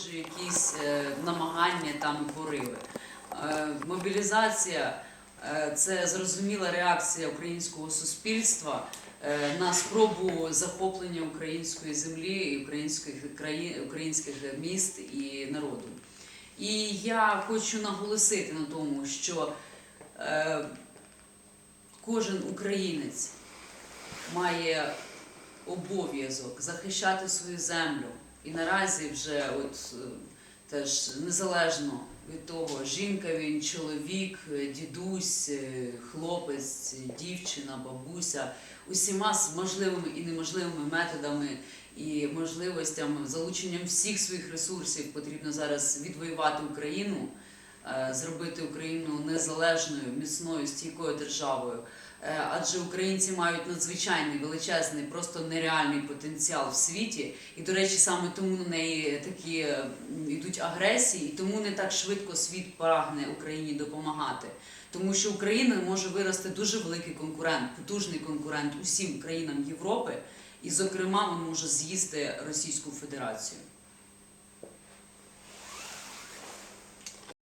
схоже, якісь е, намагання там і пориви. Е, Мобілізація е, це зрозуміла реакція українського суспільства на спробу захоплення української землі українських країн, українських міст і народу. І я хочу наголосити на тому, що кожен українець має обов'язок захищати свою землю. І наразі вже от е, теж незалежно від того, жінка він, чоловік, е, дідусь, е, хлопець, дівчина, бабуся, усіма можливими і неможливими методами і можливостями, залученням всіх своїх ресурсів потрібно зараз відвоювати Україну, зробити Україну незалежною, міцною, стійкою державою. Е, Адже українці мають надзвичайний величезний, просто нереальний потенціал в світі, і до речі, саме тому на неї такі е, йдуть агресії, і тому не так швидко світ прагне Україні допомагати. Тому що Україна може вирости дуже великий конкурент, потужний конкурент усім країнам Європи, і, зокрема, він може з'їсти Російську Федерацію.